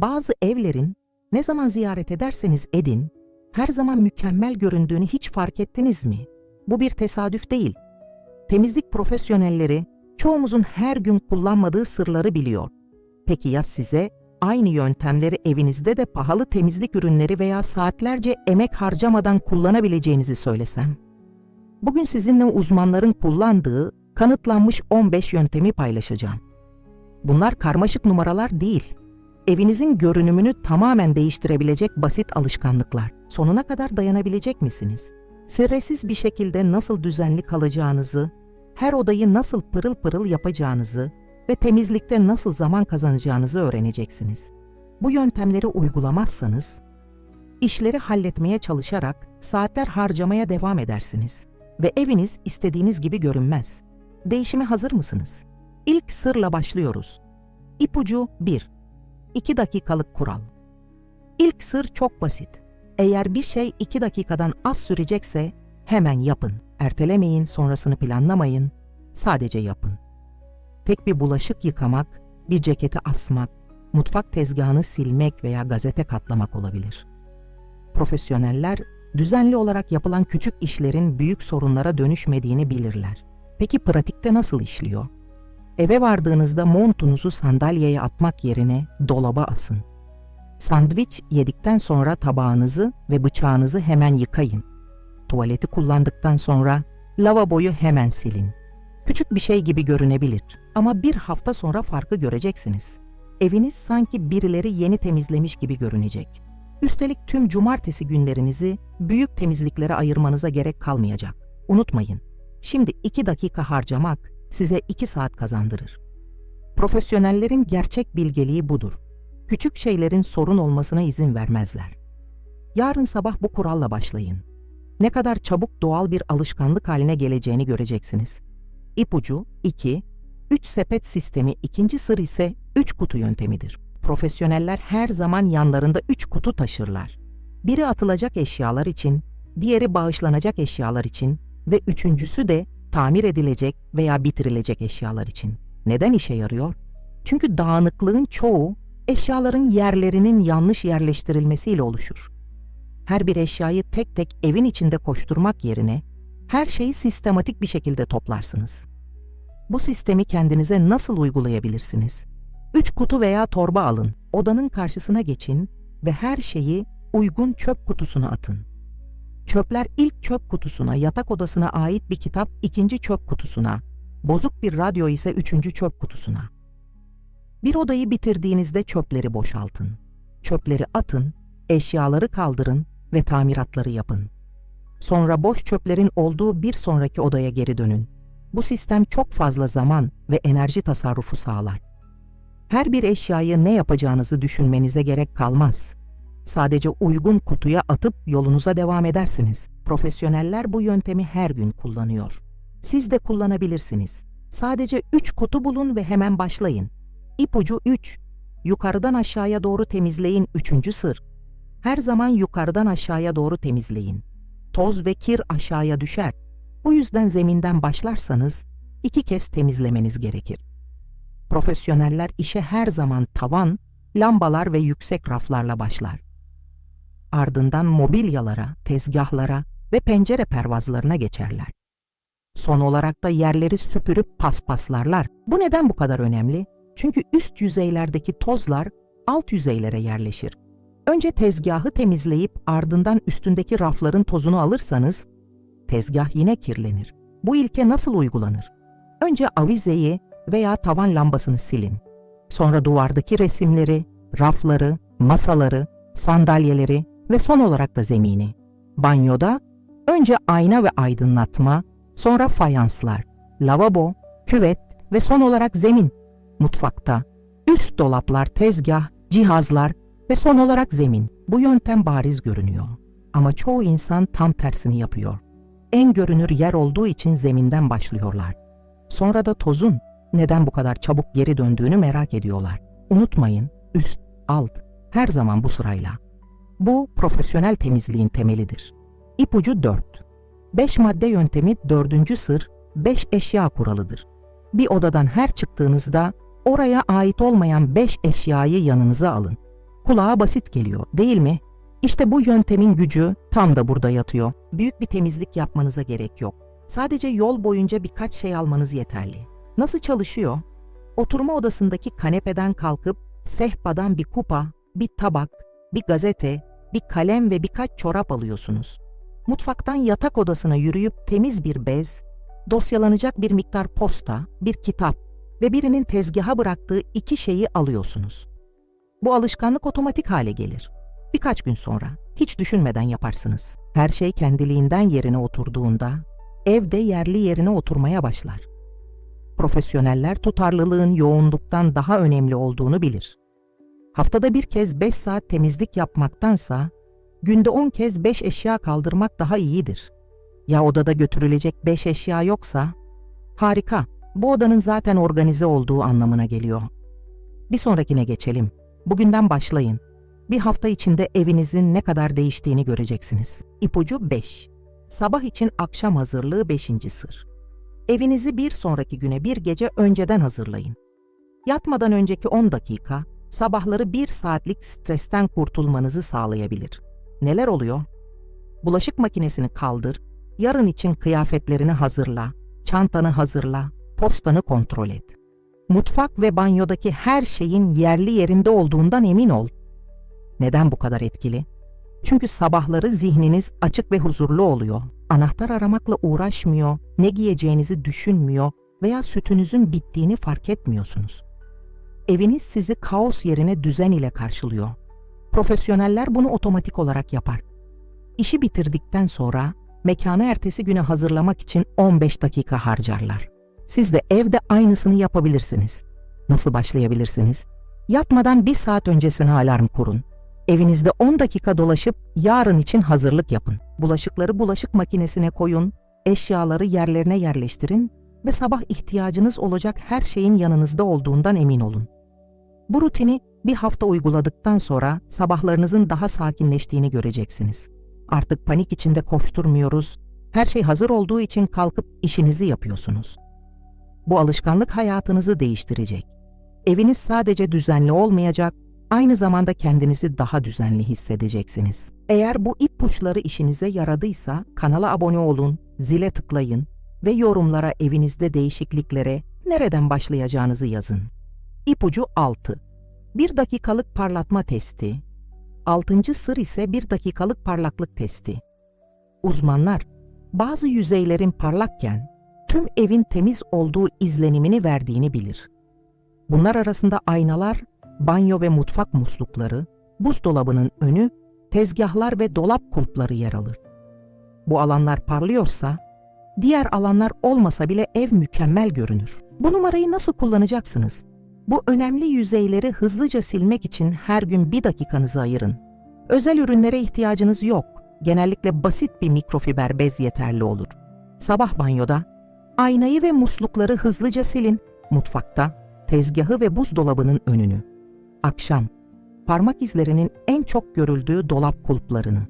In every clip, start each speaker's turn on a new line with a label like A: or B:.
A: Bazı evlerin ne zaman ziyaret ederseniz edin, her zaman mükemmel göründüğünü hiç fark ettiniz mi? Bu bir tesadüf değil. Temizlik profesyonelleri çoğumuzun her gün kullanmadığı sırları biliyor. Peki ya size aynı yöntemleri evinizde de pahalı temizlik ürünleri veya saatlerce emek harcamadan kullanabileceğinizi söylesem? Bugün sizinle uzmanların kullandığı kanıtlanmış 15 yöntemi paylaşacağım. Bunlar karmaşık numaralar değil. Evinizin görünümünü tamamen değiştirebilecek basit alışkanlıklar. Sonuna kadar dayanabilecek misiniz? Stressiz bir şekilde nasıl düzenli kalacağınızı, her odayı nasıl pırıl pırıl yapacağınızı ve temizlikte nasıl zaman kazanacağınızı öğreneceksiniz. Bu yöntemleri uygulamazsanız, işleri halletmeye çalışarak saatler harcamaya devam edersiniz ve eviniz istediğiniz gibi görünmez. Değişime hazır mısınız? İlk sırla başlıyoruz. İpucu 1. 2 dakikalık kural. İlk sır çok basit. Eğer bir şey 2 dakikadan az sürecekse hemen yapın. Ertelemeyin, sonrasını planlamayın. Sadece yapın. Tek bir bulaşık yıkamak, bir ceketi asmak, mutfak tezgahını silmek veya gazete katlamak olabilir. Profesyoneller düzenli olarak yapılan küçük işlerin büyük sorunlara dönüşmediğini bilirler. Peki pratikte nasıl işliyor? Eve vardığınızda montunuzu sandalyeye atmak yerine dolaba asın. Sandviç yedikten sonra tabağınızı ve bıçağınızı hemen yıkayın. Tuvaleti kullandıktan sonra lavaboyu hemen silin. Küçük bir şey gibi görünebilir ama bir hafta sonra farkı göreceksiniz. Eviniz sanki birileri yeni temizlemiş gibi görünecek. Üstelik tüm cumartesi günlerinizi büyük temizliklere ayırmanıza gerek kalmayacak. Unutmayın, şimdi 2 dakika harcamak size 2 saat kazandırır. Profesyonellerin gerçek bilgeliği budur. Küçük şeylerin sorun olmasına izin vermezler. Yarın sabah bu kuralla başlayın. Ne kadar çabuk doğal bir alışkanlık haline geleceğini göreceksiniz. İpucu 2, 3 sepet sistemi ikinci sır ise 3 kutu yöntemidir. Profesyoneller her zaman yanlarında 3 kutu taşırlar. Biri atılacak eşyalar için, diğeri bağışlanacak eşyalar için ve üçüncüsü de tamir edilecek veya bitirilecek eşyalar için. Neden işe yarıyor? Çünkü dağınıklığın çoğu eşyaların yerlerinin yanlış yerleştirilmesiyle oluşur. Her bir eşyayı tek tek evin içinde koşturmak yerine her şeyi sistematik bir şekilde toplarsınız. Bu sistemi kendinize nasıl uygulayabilirsiniz? Üç kutu veya torba alın, odanın karşısına geçin ve her şeyi uygun çöp kutusuna atın. Çöpler ilk çöp kutusuna, yatak odasına ait bir kitap ikinci çöp kutusuna, bozuk bir radyo ise üçüncü çöp kutusuna. Bir odayı bitirdiğinizde çöpleri boşaltın. Çöpleri atın, eşyaları kaldırın ve tamiratları yapın. Sonra boş çöplerin olduğu bir sonraki odaya geri dönün. Bu sistem çok fazla zaman ve enerji tasarrufu sağlar. Her bir eşyayı ne yapacağınızı düşünmenize gerek kalmaz. Sadece uygun kutuya atıp yolunuza devam edersiniz. Profesyoneller bu yöntemi her gün kullanıyor. Siz de kullanabilirsiniz. Sadece 3 kutu bulun ve hemen başlayın. İpucu 3. Yukarıdan aşağıya doğru temizleyin 3. sır. Her zaman yukarıdan aşağıya doğru temizleyin. Toz ve kir aşağıya düşer. Bu yüzden zeminden başlarsanız iki kez temizlemeniz gerekir. Profesyoneller işe her zaman tavan, lambalar ve yüksek raflarla başlar. Ardından mobilyalara, tezgahlara ve pencere pervazlarına geçerler. Son olarak da yerleri süpürüp paspaslarlar. Bu neden bu kadar önemli? Çünkü üst yüzeylerdeki tozlar alt yüzeylere yerleşir. Önce tezgahı temizleyip ardından üstündeki rafların tozunu alırsanız tezgah yine kirlenir. Bu ilke nasıl uygulanır? Önce avizeyi veya tavan lambasını silin. Sonra duvardaki resimleri, rafları, masaları, sandalyeleri ve son olarak da zemini. Banyoda önce ayna ve aydınlatma, sonra fayanslar, lavabo, küvet ve son olarak zemin. Mutfakta üst dolaplar, tezgah, cihazlar ve son olarak zemin. Bu yöntem bariz görünüyor. Ama çoğu insan tam tersini yapıyor. En görünür yer olduğu için zeminden başlıyorlar. Sonra da tozun neden bu kadar çabuk geri döndüğünü merak ediyorlar. Unutmayın, üst, alt, her zaman bu sırayla. Bu profesyonel temizliğin temelidir. İpucu 4. 5 madde yöntemi dördüncü sır, 5 eşya kuralıdır. Bir odadan her çıktığınızda oraya ait olmayan 5 eşyayı yanınıza alın. Kulağa basit geliyor, değil mi? İşte bu yöntemin gücü tam da burada yatıyor. Büyük bir temizlik yapmanıza gerek yok. Sadece yol boyunca birkaç şey almanız yeterli. Nasıl çalışıyor? Oturma odasındaki kanepeden kalkıp sehpadan bir kupa, bir tabak, bir gazete, bir kalem ve birkaç çorap alıyorsunuz. Mutfaktan yatak odasına yürüyüp temiz bir bez, dosyalanacak bir miktar posta, bir kitap ve birinin tezgaha bıraktığı iki şeyi alıyorsunuz. Bu alışkanlık otomatik hale gelir. Birkaç gün sonra hiç düşünmeden yaparsınız. Her şey kendiliğinden yerine oturduğunda evde yerli yerine oturmaya başlar. Profesyoneller tutarlılığın yoğunluktan daha önemli olduğunu bilir. Haftada bir kez 5 saat temizlik yapmaktansa günde 10 kez 5 eşya kaldırmak daha iyidir. Ya odada götürülecek 5 eşya yoksa? Harika. Bu odanın zaten organize olduğu anlamına geliyor. Bir sonrakine geçelim. Bugünden başlayın. Bir hafta içinde evinizin ne kadar değiştiğini göreceksiniz. İpucu 5. Sabah için akşam hazırlığı 5. sır. Evinizi bir sonraki güne bir gece önceden hazırlayın. Yatmadan önceki 10 dakika, sabahları bir saatlik stresten kurtulmanızı sağlayabilir. Neler oluyor? Bulaşık makinesini kaldır, yarın için kıyafetlerini hazırla, çantanı hazırla, postanı kontrol et. Mutfak ve banyodaki her şeyin yerli yerinde olduğundan emin ol. Neden bu kadar etkili? Çünkü sabahları zihniniz açık ve huzurlu oluyor. Anahtar aramakla uğraşmıyor, ne giyeceğinizi düşünmüyor veya sütünüzün bittiğini fark etmiyorsunuz. Eviniz sizi kaos yerine düzen ile karşılıyor. Profesyoneller bunu otomatik olarak yapar. İşi bitirdikten sonra mekanı ertesi güne hazırlamak için 15 dakika harcarlar. Siz de evde aynısını yapabilirsiniz. Nasıl başlayabilirsiniz? Yatmadan bir saat öncesine alarm kurun. Evinizde 10 dakika dolaşıp yarın için hazırlık yapın. Bulaşıkları bulaşık makinesine koyun, eşyaları yerlerine yerleştirin ve sabah ihtiyacınız olacak her şeyin yanınızda olduğundan emin olun. Bu rutini bir hafta uyguladıktan sonra sabahlarınızın daha sakinleştiğini göreceksiniz. Artık panik içinde koşturmuyoruz, her şey hazır olduğu için kalkıp işinizi yapıyorsunuz. Bu alışkanlık hayatınızı değiştirecek. Eviniz sadece düzenli olmayacak, aynı zamanda kendinizi daha düzenli hissedeceksiniz. Eğer bu ipuçları işinize yaradıysa kanala abone olun, zile tıklayın ve yorumlara evinizde değişikliklere nereden başlayacağınızı yazın. İpucu 6. 1 dakikalık parlatma testi. 6. sır ise 1 dakikalık parlaklık testi. Uzmanlar, bazı yüzeylerin parlakken tüm evin temiz olduğu izlenimini verdiğini bilir. Bunlar arasında aynalar, banyo ve mutfak muslukları, buzdolabının önü, tezgahlar ve dolap kulpları yer alır. Bu alanlar parlıyorsa, diğer alanlar olmasa bile ev mükemmel görünür. Bu numarayı nasıl kullanacaksınız? Bu önemli yüzeyleri hızlıca silmek için her gün bir dakikanızı ayırın. Özel ürünlere ihtiyacınız yok. Genellikle basit bir mikrofiber bez yeterli olur. Sabah banyoda aynayı ve muslukları hızlıca silin. Mutfakta tezgahı ve buzdolabının önünü. Akşam parmak izlerinin en çok görüldüğü dolap kulplarını.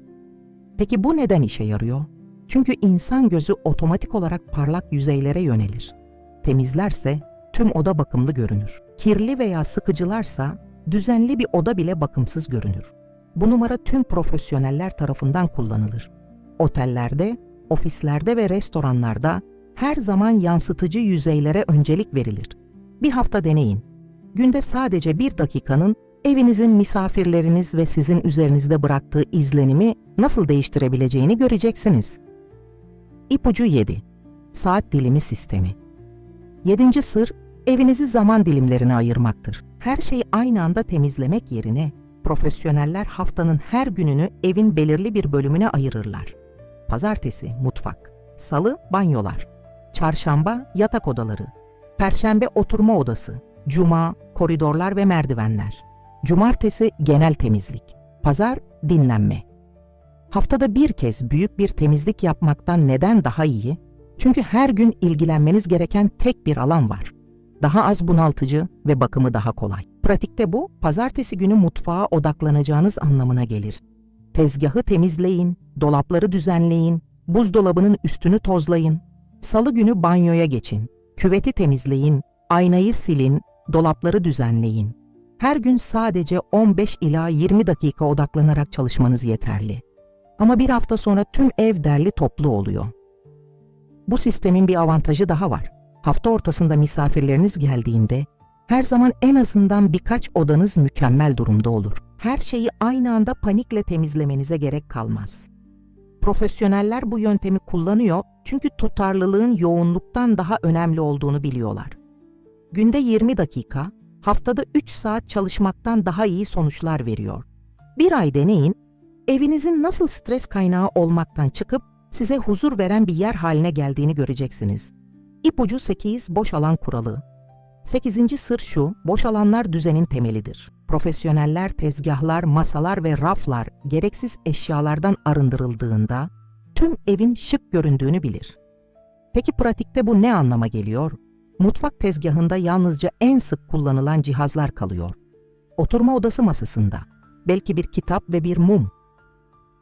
A: Peki bu neden işe yarıyor? Çünkü insan gözü otomatik olarak parlak yüzeylere yönelir. Temizlerse tüm oda bakımlı görünür. Kirli veya sıkıcılarsa düzenli bir oda bile bakımsız görünür. Bu numara tüm profesyoneller tarafından kullanılır. Otellerde, ofislerde ve restoranlarda her zaman yansıtıcı yüzeylere öncelik verilir. Bir hafta deneyin. Günde sadece bir dakikanın evinizin misafirleriniz ve sizin üzerinizde bıraktığı izlenimi nasıl değiştirebileceğini göreceksiniz. İpucu 7. Saat dilimi sistemi. Yedinci sır, evinizi zaman dilimlerine ayırmaktır. Her şeyi aynı anda temizlemek yerine profesyoneller haftanın her gününü evin belirli bir bölümüne ayırırlar. Pazartesi mutfak, salı banyolar, çarşamba yatak odaları, perşembe oturma odası, cuma koridorlar ve merdivenler, cumartesi genel temizlik, pazar dinlenme. Haftada bir kez büyük bir temizlik yapmaktan neden daha iyi? Çünkü her gün ilgilenmeniz gereken tek bir alan var. Daha az bunaltıcı ve bakımı daha kolay. Pratikte bu, pazartesi günü mutfağa odaklanacağınız anlamına gelir. Tezgahı temizleyin, dolapları düzenleyin, buzdolabının üstünü tozlayın. Salı günü banyoya geçin, küveti temizleyin, aynayı silin, dolapları düzenleyin. Her gün sadece 15 ila 20 dakika odaklanarak çalışmanız yeterli. Ama bir hafta sonra tüm ev derli toplu oluyor. Bu sistemin bir avantajı daha var. Hafta ortasında misafirleriniz geldiğinde her zaman en azından birkaç odanız mükemmel durumda olur. Her şeyi aynı anda panikle temizlemenize gerek kalmaz. Profesyoneller bu yöntemi kullanıyor çünkü tutarlılığın yoğunluktan daha önemli olduğunu biliyorlar. Günde 20 dakika, haftada 3 saat çalışmaktan daha iyi sonuçlar veriyor. Bir ay deneyin, evinizin nasıl stres kaynağı olmaktan çıkıp size huzur veren bir yer haline geldiğini göreceksiniz. İpucu 8 boş alan kuralı. 8. sır şu, boş alanlar düzenin temelidir. Profesyoneller tezgahlar, masalar ve raflar gereksiz eşyalardan arındırıldığında tüm evin şık göründüğünü bilir. Peki pratikte bu ne anlama geliyor? Mutfak tezgahında yalnızca en sık kullanılan cihazlar kalıyor. Oturma odası masasında belki bir kitap ve bir mum.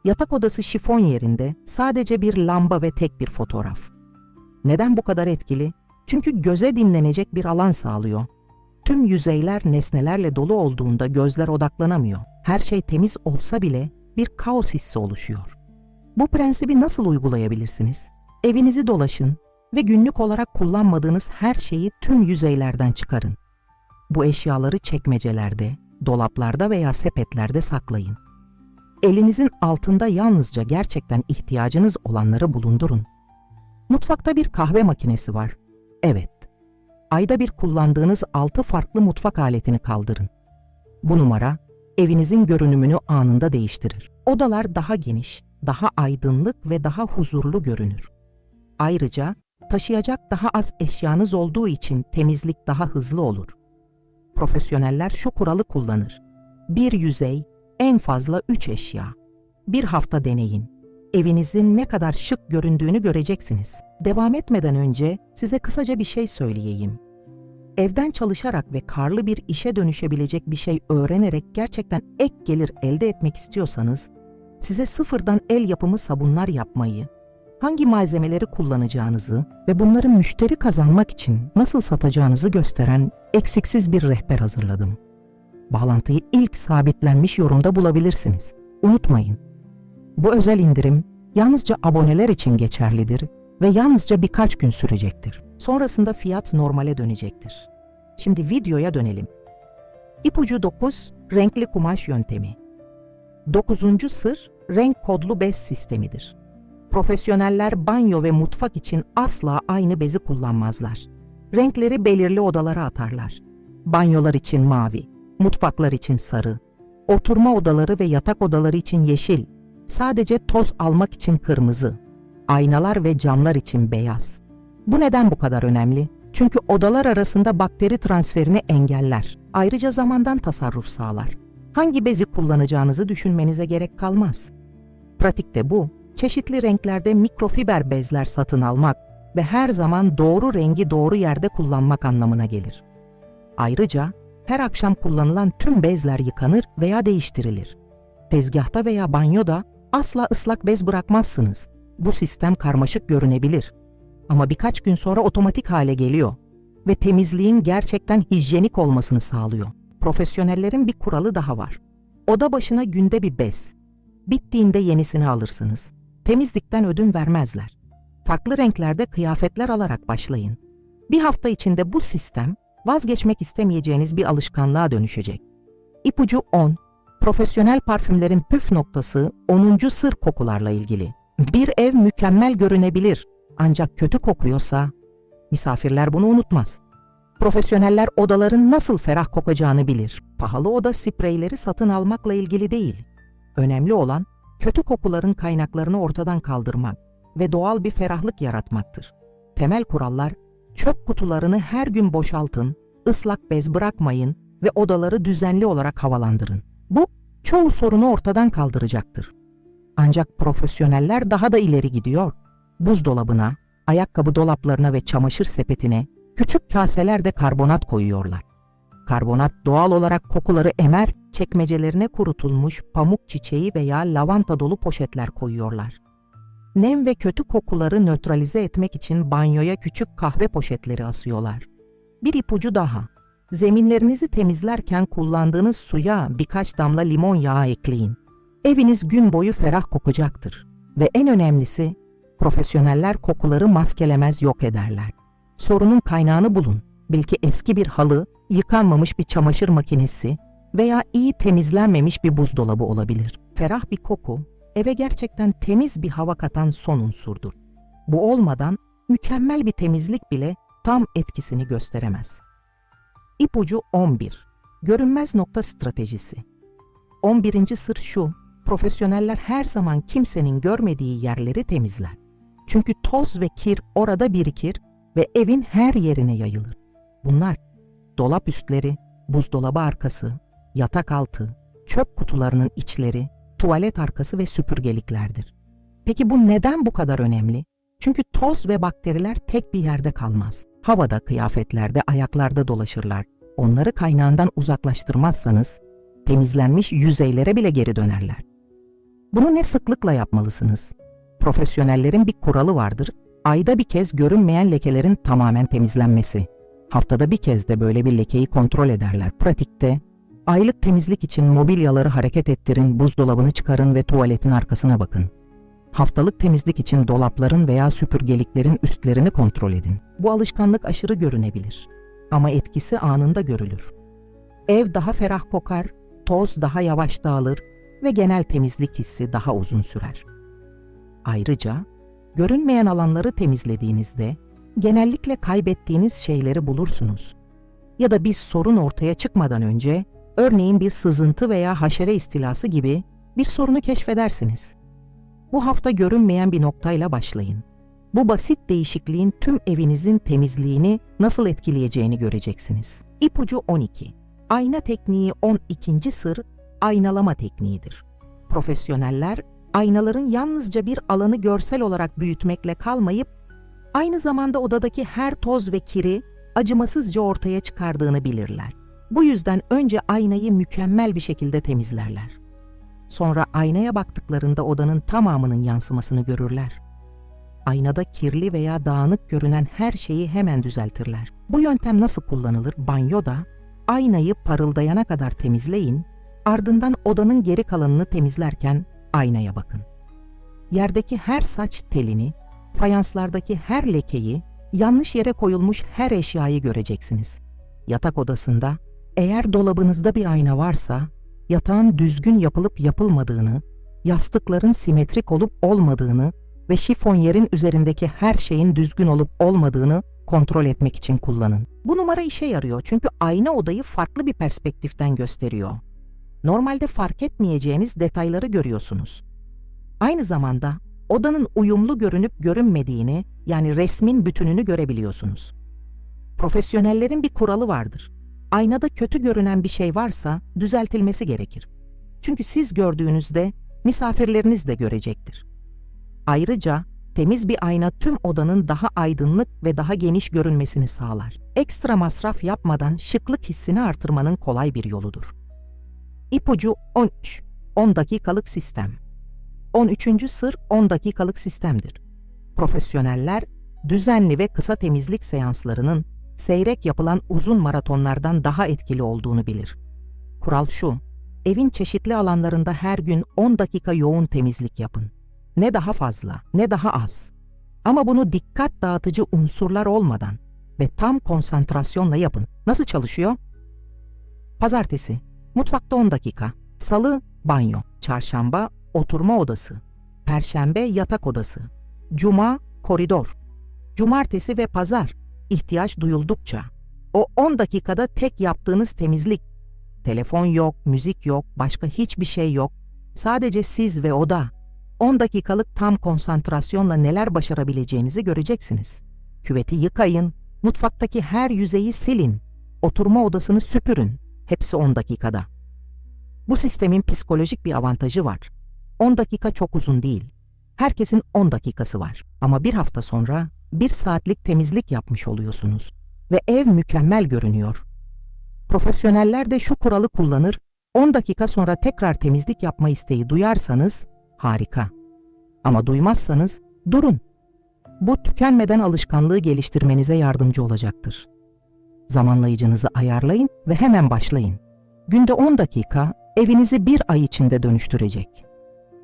A: Yatak odası şifon yerinde sadece bir lamba ve tek bir fotoğraf. Neden bu kadar etkili? Çünkü göze dinlenecek bir alan sağlıyor. Tüm yüzeyler nesnelerle dolu olduğunda gözler odaklanamıyor. Her şey temiz olsa bile bir kaos hissi oluşuyor. Bu prensibi nasıl uygulayabilirsiniz? Evinizi dolaşın ve günlük olarak kullanmadığınız her şeyi tüm yüzeylerden çıkarın. Bu eşyaları çekmecelerde, dolaplarda veya sepetlerde saklayın. Elinizin altında yalnızca gerçekten ihtiyacınız olanları bulundurun. Mutfakta bir kahve makinesi var. Evet. Ayda bir kullandığınız 6 farklı mutfak aletini kaldırın. Bu numara evinizin görünümünü anında değiştirir. Odalar daha geniş, daha aydınlık ve daha huzurlu görünür. Ayrıca taşıyacak daha az eşyanız olduğu için temizlik daha hızlı olur. Profesyoneller şu kuralı kullanır. Bir yüzey, en fazla 3 eşya. Bir hafta deneyin. Evinizin ne kadar şık göründüğünü göreceksiniz. Devam etmeden önce size kısaca bir şey söyleyeyim. Evden çalışarak ve karlı bir işe dönüşebilecek bir şey öğrenerek gerçekten ek gelir elde etmek istiyorsanız, size sıfırdan el yapımı sabunlar yapmayı, hangi malzemeleri kullanacağınızı ve bunları müşteri kazanmak için nasıl satacağınızı gösteren eksiksiz bir rehber hazırladım. Bağlantıyı ilk sabitlenmiş yorumda bulabilirsiniz. Unutmayın. Bu özel indirim yalnızca aboneler için geçerlidir ve yalnızca birkaç gün sürecektir. Sonrasında fiyat normale dönecektir. Şimdi videoya dönelim. İpucu 9 renkli kumaş yöntemi. 9. sır renk kodlu bez sistemidir. Profesyoneller banyo ve mutfak için asla aynı bezi kullanmazlar. Renkleri belirli odalara atarlar. Banyolar için mavi, mutfaklar için sarı, oturma odaları ve yatak odaları için yeşil, sadece toz almak için kırmızı, aynalar ve camlar için beyaz. Bu neden bu kadar önemli? Çünkü odalar arasında bakteri transferini engeller. Ayrıca zamandan tasarruf sağlar. Hangi bezi kullanacağınızı düşünmenize gerek kalmaz. Pratikte bu, çeşitli renklerde mikrofiber bezler satın almak ve her zaman doğru rengi doğru yerde kullanmak anlamına gelir. Ayrıca her akşam kullanılan tüm bezler yıkanır veya değiştirilir. Tezgahta veya banyoda asla ıslak bez bırakmazsınız. Bu sistem karmaşık görünebilir. Ama birkaç gün sonra otomatik hale geliyor ve temizliğin gerçekten hijyenik olmasını sağlıyor. Profesyonellerin bir kuralı daha var. Oda başına günde bir bez. Bittiğinde yenisini alırsınız. Temizlikten ödün vermezler. Farklı renklerde kıyafetler alarak başlayın. Bir hafta içinde bu sistem vazgeçmek istemeyeceğiniz bir alışkanlığa dönüşecek. İpucu 10. Profesyonel parfümlerin püf noktası 10. sır kokularla ilgili. Bir ev mükemmel görünebilir ancak kötü kokuyorsa misafirler bunu unutmaz. Profesyoneller odaların nasıl ferah kokacağını bilir. Pahalı oda spreyleri satın almakla ilgili değil. Önemli olan kötü kokuların kaynaklarını ortadan kaldırmak ve doğal bir ferahlık yaratmaktır. Temel kurallar çöp kutularını her gün boşaltın, ıslak bez bırakmayın ve odaları düzenli olarak havalandırın. Bu çoğu sorunu ortadan kaldıracaktır. Ancak profesyoneller daha da ileri gidiyor. Buzdolabına, ayakkabı dolaplarına ve çamaşır sepetine küçük kaselerde karbonat koyuyorlar. Karbonat doğal olarak kokuları emer, çekmecelerine kurutulmuş pamuk çiçeği veya lavanta dolu poşetler koyuyorlar. Nem ve kötü kokuları nötralize etmek için banyoya küçük kahve poşetleri asıyorlar. Bir ipucu daha. Zeminlerinizi temizlerken kullandığınız suya birkaç damla limon yağı ekleyin. Eviniz gün boyu ferah kokacaktır. Ve en önemlisi, profesyoneller kokuları maskelemez yok ederler. Sorunun kaynağını bulun. Belki eski bir halı, yıkanmamış bir çamaşır makinesi veya iyi temizlenmemiş bir buzdolabı olabilir. Ferah bir koku, eve gerçekten temiz bir hava katan son unsurdur. Bu olmadan mükemmel bir temizlik bile tam etkisini gösteremez. İpucu 11. Görünmez nokta stratejisi. 11. sır şu, profesyoneller her zaman kimsenin görmediği yerleri temizler. Çünkü toz ve kir orada birikir ve evin her yerine yayılır. Bunlar dolap üstleri, buzdolabı arkası, yatak altı, çöp kutularının içleri, tuvalet arkası ve süpürgeliklerdir. Peki bu neden bu kadar önemli? Çünkü toz ve bakteriler tek bir yerde kalmaz. Havada, kıyafetlerde, ayaklarda dolaşırlar. Onları kaynağından uzaklaştırmazsanız temizlenmiş yüzeylere bile geri dönerler. Bunu ne sıklıkla yapmalısınız? Profesyonellerin bir kuralı vardır. Ayda bir kez görünmeyen lekelerin tamamen temizlenmesi. Haftada bir kez de böyle bir lekeyi kontrol ederler. Pratikte aylık temizlik için mobilyaları hareket ettirin, buzdolabını çıkarın ve tuvaletin arkasına bakın. Haftalık temizlik için dolapların veya süpürgeliklerin üstlerini kontrol edin. Bu alışkanlık aşırı görünebilir ama etkisi anında görülür. Ev daha ferah kokar, toz daha yavaş dağılır ve genel temizlik hissi daha uzun sürer. Ayrıca görünmeyen alanları temizlediğinizde genellikle kaybettiğiniz şeyleri bulursunuz. Ya da bir sorun ortaya çıkmadan önce, örneğin bir sızıntı veya haşere istilası gibi bir sorunu keşfedersiniz. Bu hafta görünmeyen bir noktayla başlayın. Bu basit değişikliğin tüm evinizin temizliğini nasıl etkileyeceğini göreceksiniz. İpucu 12. Ayna tekniği 12. sır aynalama tekniğidir. Profesyoneller aynaların yalnızca bir alanı görsel olarak büyütmekle kalmayıp aynı zamanda odadaki her toz ve kiri acımasızca ortaya çıkardığını bilirler. Bu yüzden önce aynayı mükemmel bir şekilde temizlerler. Sonra aynaya baktıklarında odanın tamamının yansımasını görürler. Aynada kirli veya dağınık görünen her şeyi hemen düzeltirler. Bu yöntem nasıl kullanılır? Banyoda aynayı parıldayana kadar temizleyin, ardından odanın geri kalanını temizlerken aynaya bakın. Yerdeki her saç telini, fayanslardaki her lekeyi, yanlış yere koyulmuş her eşyayı göreceksiniz. Yatak odasında eğer dolabınızda bir ayna varsa yatağın düzgün yapılıp yapılmadığını, yastıkların simetrik olup olmadığını ve şifonyerin üzerindeki her şeyin düzgün olup olmadığını kontrol etmek için kullanın. Bu numara işe yarıyor çünkü ayna odayı farklı bir perspektiften gösteriyor. Normalde fark etmeyeceğiniz detayları görüyorsunuz. Aynı zamanda odanın uyumlu görünüp görünmediğini yani resmin bütününü görebiliyorsunuz. Profesyonellerin bir kuralı vardır. Aynada kötü görünen bir şey varsa düzeltilmesi gerekir. Çünkü siz gördüğünüzde misafirleriniz de görecektir. Ayrıca temiz bir ayna tüm odanın daha aydınlık ve daha geniş görünmesini sağlar. Ekstra masraf yapmadan şıklık hissini artırmanın kolay bir yoludur. İpucu 13. 10 dakikalık sistem. 13. sır 10 dakikalık sistemdir. Profesyoneller düzenli ve kısa temizlik seanslarının seyrek yapılan uzun maratonlardan daha etkili olduğunu bilir. Kural şu, evin çeşitli alanlarında her gün 10 dakika yoğun temizlik yapın. Ne daha fazla, ne daha az. Ama bunu dikkat dağıtıcı unsurlar olmadan ve tam konsantrasyonla yapın. Nasıl çalışıyor? Pazartesi, mutfakta 10 dakika. Salı, banyo. Çarşamba, oturma odası. Perşembe, yatak odası. Cuma, koridor. Cumartesi ve pazar, ihtiyaç duyuldukça. O 10 dakikada tek yaptığınız temizlik. Telefon yok, müzik yok, başka hiçbir şey yok. Sadece siz ve oda. 10 dakikalık tam konsantrasyonla neler başarabileceğinizi göreceksiniz. Küveti yıkayın, mutfaktaki her yüzeyi silin, oturma odasını süpürün. Hepsi 10 dakikada. Bu sistemin psikolojik bir avantajı var. 10 dakika çok uzun değil. Herkesin 10 dakikası var. Ama bir hafta sonra bir saatlik temizlik yapmış oluyorsunuz. Ve ev mükemmel görünüyor. Profesyoneller de şu kuralı kullanır, 10 dakika sonra tekrar temizlik yapma isteği duyarsanız harika. Ama duymazsanız durun. Bu tükenmeden alışkanlığı geliştirmenize yardımcı olacaktır. Zamanlayıcınızı ayarlayın ve hemen başlayın. Günde 10 dakika evinizi bir ay içinde dönüştürecek.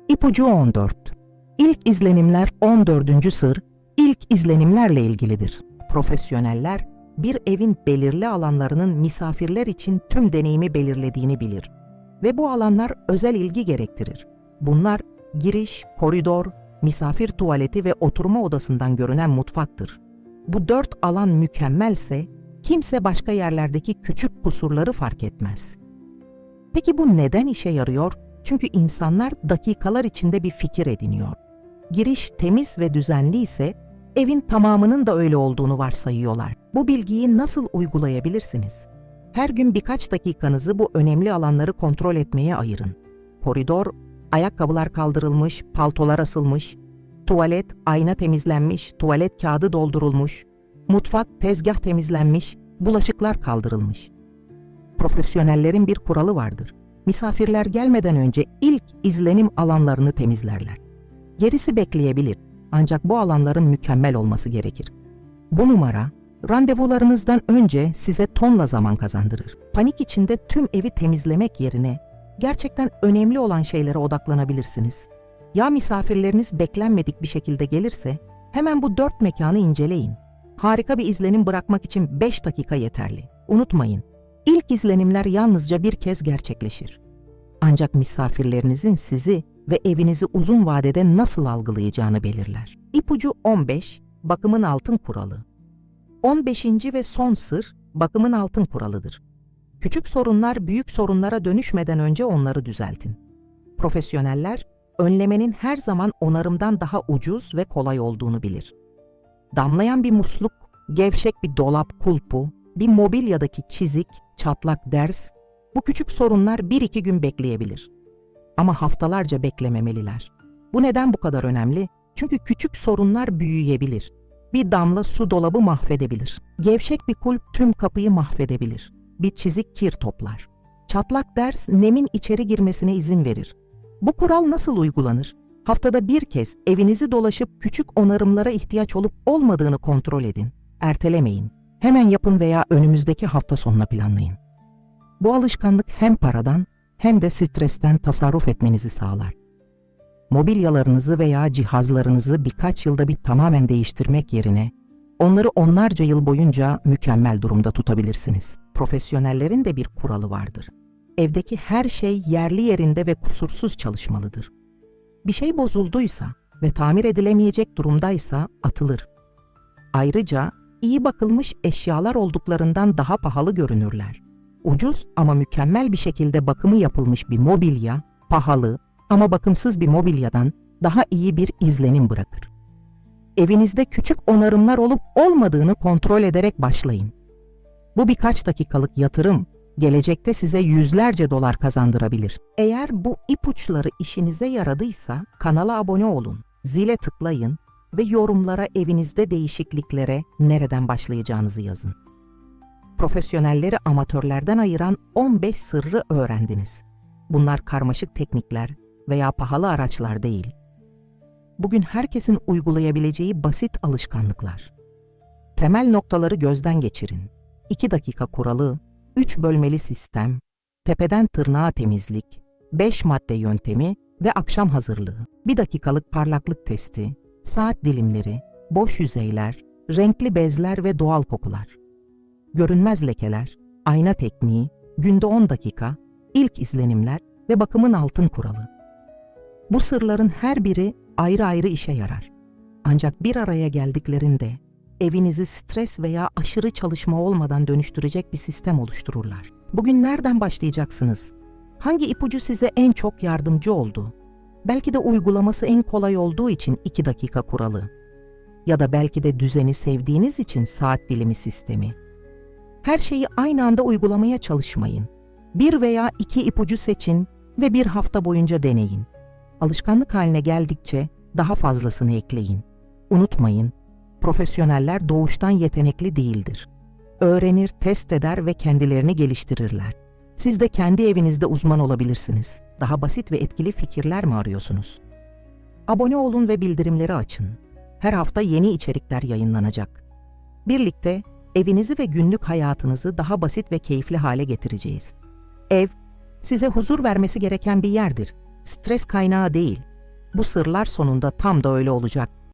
A: İpucu 14. İlk izlenimler 14. sır, ilk izlenimlerle ilgilidir. Profesyoneller, bir evin belirli alanlarının misafirler için tüm deneyimi belirlediğini bilir. Ve bu alanlar özel ilgi gerektirir. Bunlar giriş, koridor, misafir tuvaleti ve oturma odasından görünen mutfaktır. Bu dört alan mükemmelse kimse başka yerlerdeki küçük kusurları fark etmez. Peki bu neden işe yarıyor? Çünkü insanlar dakikalar içinde bir fikir ediniyor. Giriş temiz ve düzenli ise evin tamamının da öyle olduğunu varsayıyorlar. Bu bilgiyi nasıl uygulayabilirsiniz? Her gün birkaç dakikanızı bu önemli alanları kontrol etmeye ayırın. Koridor, ayakkabılar kaldırılmış, paltolar asılmış, tuvalet, ayna temizlenmiş, tuvalet kağıdı doldurulmuş, mutfak, tezgah temizlenmiş, bulaşıklar kaldırılmış. Profesyonellerin bir kuralı vardır. Misafirler gelmeden önce ilk izlenim alanlarını temizlerler. Gerisi bekleyebilir ancak bu alanların mükemmel olması gerekir. Bu numara randevularınızdan önce size tonla zaman kazandırır. Panik içinde tüm evi temizlemek yerine gerçekten önemli olan şeylere odaklanabilirsiniz. Ya misafirleriniz beklenmedik bir şekilde gelirse hemen bu dört mekanı inceleyin. Harika bir izlenim bırakmak için 5 dakika yeterli. Unutmayın, ilk izlenimler yalnızca bir kez gerçekleşir. Ancak misafirlerinizin sizi ve evinizi uzun vadede nasıl algılayacağını belirler. İpucu 15, bakımın altın kuralı. 15. ve son sır, bakımın altın kuralıdır. Küçük sorunlar büyük sorunlara dönüşmeden önce onları düzeltin. Profesyoneller, önlemenin her zaman onarımdan daha ucuz ve kolay olduğunu bilir. Damlayan bir musluk, gevşek bir dolap kulpu, bir mobilyadaki çizik, çatlak ders, bu küçük sorunlar bir iki gün bekleyebilir. Ama haftalarca beklememeliler. Bu neden bu kadar önemli? Çünkü küçük sorunlar büyüyebilir. Bir damla su dolabı mahvedebilir. Gevşek bir kulp tüm kapıyı mahvedebilir. Bir çizik kir toplar. Çatlak ders nemin içeri girmesine izin verir. Bu kural nasıl uygulanır? Haftada bir kez evinizi dolaşıp küçük onarımlara ihtiyaç olup olmadığını kontrol edin. Ertelemeyin. Hemen yapın veya önümüzdeki hafta sonuna planlayın. Bu alışkanlık hem paradan hem de stresten tasarruf etmenizi sağlar. Mobilyalarınızı veya cihazlarınızı birkaç yılda bir tamamen değiştirmek yerine onları onlarca yıl boyunca mükemmel durumda tutabilirsiniz. Profesyonellerin de bir kuralı vardır. Evdeki her şey yerli yerinde ve kusursuz çalışmalıdır. Bir şey bozulduysa ve tamir edilemeyecek durumdaysa atılır. Ayrıca iyi bakılmış eşyalar olduklarından daha pahalı görünürler. Ucuz ama mükemmel bir şekilde bakımı yapılmış bir mobilya, pahalı ama bakımsız bir mobilyadan daha iyi bir izlenim bırakır. Evinizde küçük onarımlar olup olmadığını kontrol ederek başlayın. Bu birkaç dakikalık yatırım gelecekte size yüzlerce dolar kazandırabilir. Eğer bu ipuçları işinize yaradıysa kanala abone olun, zile tıklayın ve yorumlara evinizde değişikliklere nereden başlayacağınızı yazın. Profesyonelleri amatörlerden ayıran 15 sırrı öğrendiniz. Bunlar karmaşık teknikler veya pahalı araçlar değil. Bugün herkesin uygulayabileceği basit alışkanlıklar. Temel noktaları gözden geçirin. 2 dakika kuralı, 3 bölmeli sistem, tepeden tırnağa temizlik, 5 madde yöntemi ve akşam hazırlığı. 1 dakikalık parlaklık testi, saat dilimleri, boş yüzeyler, renkli bezler ve doğal kokular. Görünmez lekeler, ayna tekniği, günde 10 dakika, ilk izlenimler ve bakımın altın kuralı. Bu sırların her biri ayrı ayrı işe yarar. Ancak bir araya geldiklerinde evinizi stres veya aşırı çalışma olmadan dönüştürecek bir sistem oluştururlar. Bugün nereden başlayacaksınız? Hangi ipucu size en çok yardımcı oldu? Belki de uygulaması en kolay olduğu için 2 dakika kuralı. Ya da belki de düzeni sevdiğiniz için saat dilimi sistemi. Her şeyi aynı anda uygulamaya çalışmayın. Bir veya iki ipucu seçin ve bir hafta boyunca deneyin. Alışkanlık haline geldikçe daha fazlasını ekleyin. Unutmayın, profesyoneller doğuştan yetenekli değildir. Öğrenir, test eder ve kendilerini geliştirirler. Siz de kendi evinizde uzman olabilirsiniz. Daha basit ve etkili fikirler mi arıyorsunuz? Abone olun ve bildirimleri açın. Her hafta yeni içerikler yayınlanacak. Birlikte evinizi ve günlük hayatınızı daha basit ve keyifli hale getireceğiz. Ev, size huzur vermesi gereken bir yerdir. Stres kaynağı değil. Bu sırlar sonunda tam da öyle olacak.